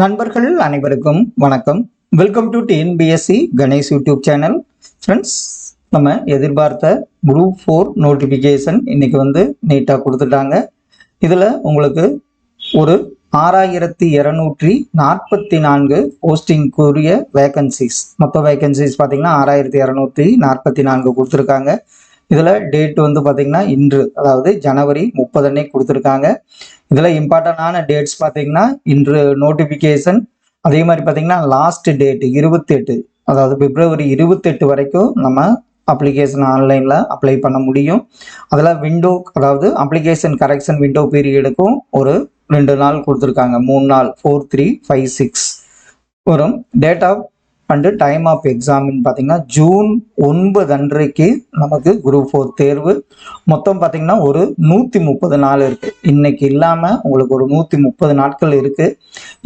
நண்பர்கள் அனைவருக்கும் வணக்கம். Welcome to TNPSC Ganesh YouTube channel friends நம்ம எதிர்பார்த்த குரூப் ஃபோர் நோட்டிஃபிகேஷன் இன்னைக்கு வந்து நீட்டாக கொடுத்துட்டாங்க. இதில் உங்களுக்கு ஒரு ஆறாயிரத்தி இரநூற்றி நாற்பத்தி நான்கு போஸ்டிங்குரிய வேகன்சிஸ் மொத்த வேகன்சிஸ் பார்த்தீங்கன்னா ஆறாயிரத்தி இரநூத்தி நாற்பத்தி நான்கு கொடுத்துருக்காங்க. இதில் டேட் வந்து பார்த்திங்கன்னா இன்று அதாவது ஜனவரி முப்பது அன்னைக்கு கொடுத்துருக்காங்க. இதில் இம்பார்ட்டண்டான டேட்ஸ் பார்த்தீங்கன்னா இன்று நோட்டிஃபிகேஷன் அதே மாதிரி பார்த்திங்கன்னா லாஸ்ட் டேட் இருபத்தெட்டு அதாவது பிப்ரவரி இருபத்தெட்டு வரைக்கும் நம்ம அப்ளிகேஷன் ஆன்லைனில் அப்ளை பண்ண முடியும். அதில் விண்டோ அதாவது அப்ளிகேஷன் கரெக்ஷன் விண்டோ பீரியடுக்கும் ஒரு ரெண்டு நாள் கொடுத்துருக்காங்க. மூணு நாள் ஃபோர் த்ரீ ஃபைவ் சிக்ஸ் வரும். Date of and time of examine பார்த்தீங்கன்னா ஜூன் ஒன்பது அன்றைக்கு நமக்கு குரூப் ஃபோர் தேர்வு. மொத்தம் பார்த்தீங்கன்னா ஒரு நூற்றி முப்பது நாள் இருக்குது இன்னைக்கு இல்லாமல் உங்களுக்கு ஒரு நூற்றி முப்பது நாட்கள் இருக்குது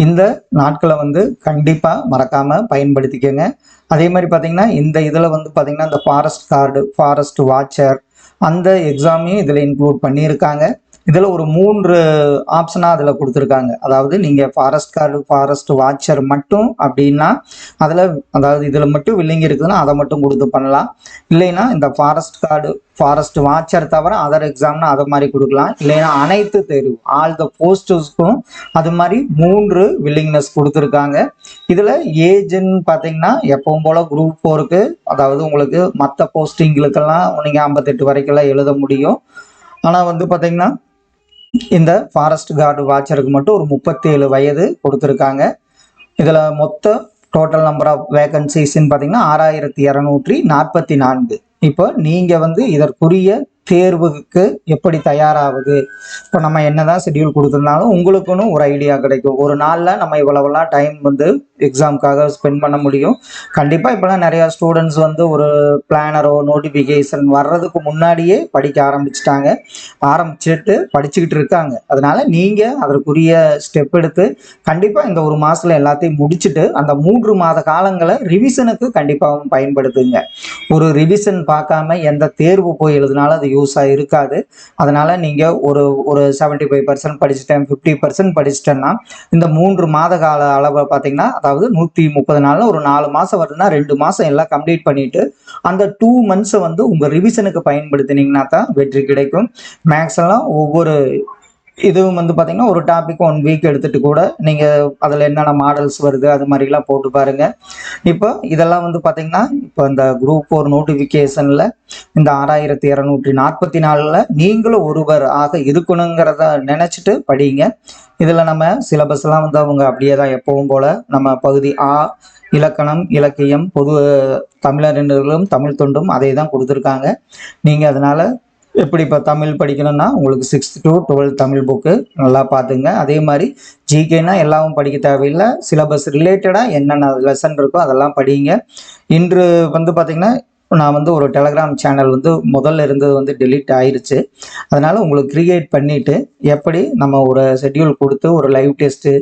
இந்த நாட்களை வந்து கண்டிப்பாக மறக்காமல் பயன்படுத்திக்கோங்க. அதே மாதிரி பார்த்தீங்கன்னா இந்த இதில் வந்து பார்த்தீங்கன்னா இந்த ஃபாரஸ்ட் கார்டு ஃபாரஸ்ட் வாட்சர் அந்த எக்ஸாமையும் இதில் இன்க்ளூட் பண்ணியிருக்காங்க. இதில் ஒரு மூன்று ஆப்ஷனாக அதில் கொடுத்துருக்காங்க. அதாவது நீங்கள் ஃபாரஸ்ட் கார்டு ஃபாரஸ்ட் வாட்சர் மட்டும் அப்படின்னா அதில் அதாவது இதில் மட்டும் வில்லிங் இருக்குதுன்னா அதை மட்டும் கொடுத்து பண்ணலாம். இல்லைன்னா இந்த ஃபாரஸ்ட் கார்டு ஃபாரஸ்ட் வாட்சர் தவிர அதர் எக்ஸாம்னா அதை மாதிரி கொடுக்கலாம். இல்லைன்னா அனைத்து தேர்வு ஆல் த போஸ்டர்ஸ்க்கும் அது மாதிரி மூன்று வில்லிங்னஸ் கொடுத்துருக்காங்க. இதில் ஏஜ்ன்னு பார்த்தீங்கன்னா எப்பவும் போல் குரூப் ஃபோருக்கு அதாவது உங்களுக்கு மற்ற போஸ்டிங்களுக்கெல்லாம் நீங்கள் ஐம்பத்தெட்டு வரைக்கெல்லாம் எழுத முடியும். ஆனால் வந்து பார்த்தீங்கன்னா இந்த ஃபாரஸ்ட் கார்டு வாட்சருக்கு மட்டும் ஒரு முப்பத்தேழு வயது கொடுத்துருக்காங்க. இதில் மொத்த டோட்டல் நம்பர் ஆஃப் வேகன்சிஸ்ன்னு பார்த்தீங்கன்னா ஆறாயிரத்தி இரநூற்றி நாற்பத்தி நான்கு. இப்போ நீங்கள் வந்து இதற்குரிய தேர்வுக்கு எப்படி தயாராகுது? இப்போ நம்ம என்னதான் ஷெட்யூல் கொடுத்துருந்தாலும் உங்களுக்குன்னு ஒரு ஐடியா கிடைக்கும். ஒரு நாளில் நம்ம இவ்வளவெல்லாம் டைம் வந்து எக்ஸாமுக்காக ஸ்பெண்ட் பண்ண முடியும். கண்டிப்பாக இப்போலாம் நிறையா ஸ்டூடெண்ட்ஸ் வந்து ஒரு பிளானரோ நோட்டிஃபிகேஷன் வர்றதுக்கு முன்னாடியே படிக்க ஆரம்பிச்சிட்டாங்க. ஆரம்பிச்சுட்டு படிச்சுக்கிட்டு இருக்காங்க. அதனால் நீங்கள் அதற்குரிய ஸ்டெப் எடுத்து கண்டிப்பாக இந்த ஒரு மாதத்தில் எல்லாத்தையும் முடிச்சுட்டு அந்த மூன்று மாத காலங்களை ரிவிஷனுக்கு கண்டிப்பாகவும் பயன்படுத்துங்க. ஒரு ரிவிஷன் பார்க்காம எந்த தேர்வு போய் எழுதினாலும் அது யூஸாக இருக்காது. அதனால் நீங்கள் ஒரு ஒரு செவன்ட்டி ஃபைவ் பர்சன்ட் படிச்சுட்டேன் ஃபிஃப்டி பர்சன்ட் படிச்சிட்டேன்னா இந்த மூன்று மாத கால அளவை பார்த்தீங்கன்னா அதாவது நூற்றி முப்பது நாளில் ஒரு நாலு மாதம் வருதுன்னா ரெண்டு மாதம் எல்லாம் கம்ப்ளீட் பண்ணிவிட்டு அந்த டூ மந்த்ஸை வந்து உங்கள் ரிவிஷனுக்கு பயன்படுத்தினீங்கன்னா தான் வெற்றி கிடைக்கும். மேக்ஸ் எல்லாம் ஒவ்வொரு இதுவும் வந்து பார்த்தீங்கன்னா ஒரு டாபிக் ஒன் வீக் எடுத்துட்டு கூட நீங்கள் அதில் என்னென்ன மாடல்ஸ் வருது அது மாதிரிலாம் போட்டு பாருங்க. இப்போ இதெல்லாம் வந்து பார்த்தீங்கன்னா இப்போ இந்த குரூப் ஃபோர் நோட்டிஃபிகேஷனில் இந்த ஆறாயிரத்தி இரநூற்றி நாற்பத்தி நாலில் நீங்களும் ஒருவர் ஆக இருக்கணுங்கிறத நினச்சிட்டு படிங்க. இதில் நம்ம சிலபஸ்லாம் வந்து அவங்க அப்படியே தான் எப்பவும் போல் நம்ம பகுதி ஆ இலக்கணம் இலக்கியம் பொது தமிழறிஞர்களும் தமிழ் தொண்டும் அதை தான் கொடுத்துருக்காங்க. நீங்கள் அதனால் எப்படி இப்போ தமிழ் படிக்கணும்னா உங்களுக்கு sixth to twelfth Tamil book நல்லா பார்த்துங்க. அதே மாதிரி ஜிகேனா எல்லாமும் படிக்க தேவையில்லை. சிலபஸ் ரிலேட்டடாக என்னென்ன லெசன் இருக்கோ அதெல்லாம் படிங்க இன்று வந்து பார்த்திங்கன்னா நான் வந்து ஒரு டெலகிராம் சேனல் வந்து முதல்ல இருந்தது வந்து டெலீட் ஆயிடுச்சு அதனால் உங்களுக்கு க்ரியேட் பண்ணிவிட்டு எப்படி நம்ம ஒரு ஷெட்யூல் கொடுத்து ஒரு லைவ் டெஸ்ட்டு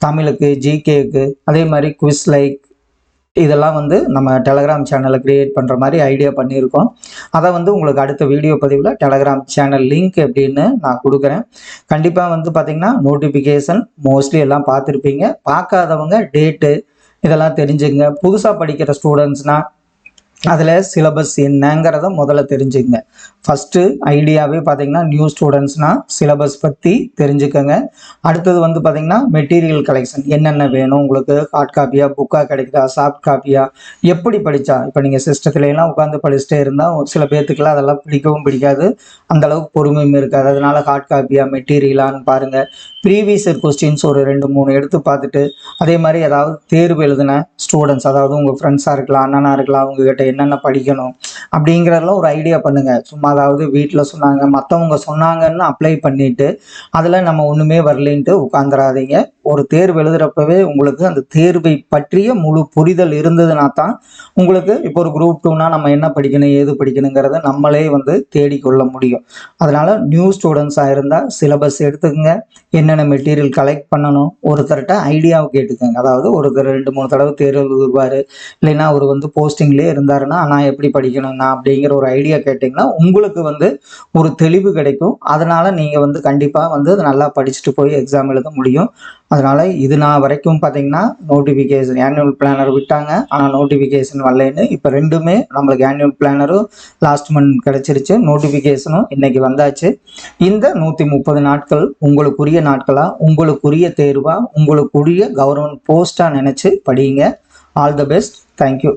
தமிழுக்கு ஜிகேக்கு அதே மாதிரி குவிஸ் லைக் இதெல்லாம் வந்து நம்ம டெலகிராம் சேனலை க்ரியேட் பண்ணுற மாதிரி ஐடியா பண்ணியிருக்கோம். அதை வந்து உங்களுக்கு அடுத்த வீடியோ பதிவில் டெலகிராம் சேனல் லிங்க் எப்படின்னு நான் கொடுக்குறேன். கண்டிப்பாக வந்து பார்த்திங்கன்னா நோட்டிஃபிகேஷன் மோஸ்ட்லி எல்லாம் பார்த்துருப்பீங்க. பார்க்காதவங்க டேட்டு இதெல்லாம் தெரிஞ்சுங்க புதுசாக படிக்கிற ஸ்டூடெண்ட்ஸ்னால் அதில் சிலபஸ் என்னங்கிறத முதல்ல தெரிஞ்சுக்கங்க. ஃபஸ்ட்டு ஐடியாவே பார்த்தீங்கன்னா நியூ ஸ்டூடெண்ட்ஸ்னால் சிலபஸ் பற்றி தெரிஞ்சுக்கோங்க. அடுத்தது வந்து பார்த்தீங்கன்னா மெட்டீரியல் கலெக்ஷன் என்னென்ன வேணும் உங்களுக்கு? ஹார்ட் காப்பியாக புக்காக கிடைக்குதா? சாஃப்ட் காப்பியாக எப்படி படித்தா இப்போ நீங்கள் சிஸ்டத்துலலாம் உட்காந்து படிச்சுட்டே இருந்தால் சில பேர்த்துக்கெல்லாம் அதெல்லாம் பிடிக்கவும் பிடிக்காது. அந்தளவுக்கு பொறுமையும் இருக்காது. அதனால் ஹார்ட் காப்பியாக மெட்டீரியலான்னு பாருங்கள் ப்ரீவியஸ் கொஸ்டின்ஸ் ஒரு ரெண்டு மூணு எடுத்து பார்த்துட்டு அதே மாதிரி ஏதாவது தேர்வு எழுதின ஸ்டூடெண்ட்ஸ் அதாவது உங்கள் ஃப்ரெண்ட்ஸாக இருக்கலாம் அண்ணனாக இருக்கலாம் அவங்கக்கிட்ட என்னென்ன படிக்கணும் அப்படிங்கிறதெல்லாம் ஒரு ஐடியா பண்ணுங்கள் சும்மா அதாவது வீட்டில் சொன்னாங்க மற்றவங்க சொன்னாங்கன்னு அப்ளை பண்ணிவிட்டு அதில் நம்ம ஒன்றுமே வரலேன்ட்டு உட்காந்துடாதீங்க ஒரு தேர்வு எழுதுகிறப்பவே உங்களுக்கு அந்த தேர்வை பற்றிய முழு புரிதல் இருந்ததுன்னா தான் உங்களுக்கு இப்போ ஒரு குரூப் டூனா நம்ம என்ன படிக்கணும் ஏது படிக்கணுங்கிறத நம்மளே வந்து தேடிக்கொள்ள முடியும். அதனால் நியூ ஸ்டூடெண்ட்ஸாக இருந்தால் சிலபஸ் எடுத்துக்கங்க. என்னென்ன மெட்டீரியல் கலெக்ட் பண்ணணும் ஒருத்தர்கிட்ட ஐடியாவை கேட்டுக்கோங்க. அதாவது ஒருத்தர் ரெண்டு மூணு தடவை தேர்வு எழுதுவார். இல்லைன்னா அவர் வந்து போஸ்டிங்லேயே இருந்தாருன்னா நான் எப்படி படிக்கணும்னா அப்படிங்கிற ஒரு ஐடியா கேட்டிங்கன்னா உங்களுக்கு வந்து ஒரு தெளிவு கிடைக்கும். அதனால் நீங்கள் வந்து கண்டிப்பாக வந்து அதை நல்லா படிச்சுட்டு போய் எக்ஸாம் எழுத முடியும். அதனால் இது நான் வரைக்கும் பார்த்தீங்கன்னா நோட்டிஃபிகேஷன் ஆனுவல் பிளானர் விட்டாங்க. ஆனால் நோட்டிஃபிகேஷன் வரலன்னு இப்போ ரெண்டுமே நம்மளுக்கு ஆனுவல் பிளானரும் லாஸ்ட் மந்த் கிடச்சிருச்சு. நோட்டிஃபிகேஷனும் இன்னைக்கு வந்தாச்சு. இந்த நூற்றி முப்பது நாட்கள் உங்களுக்குரிய நாட்களாக உங்களுக்குரிய தேர்வாக உங்களுக்குரிய கவர்மெண்ட் போஸ்ட்டாக நினச்சி படியுங்க. All the best thank you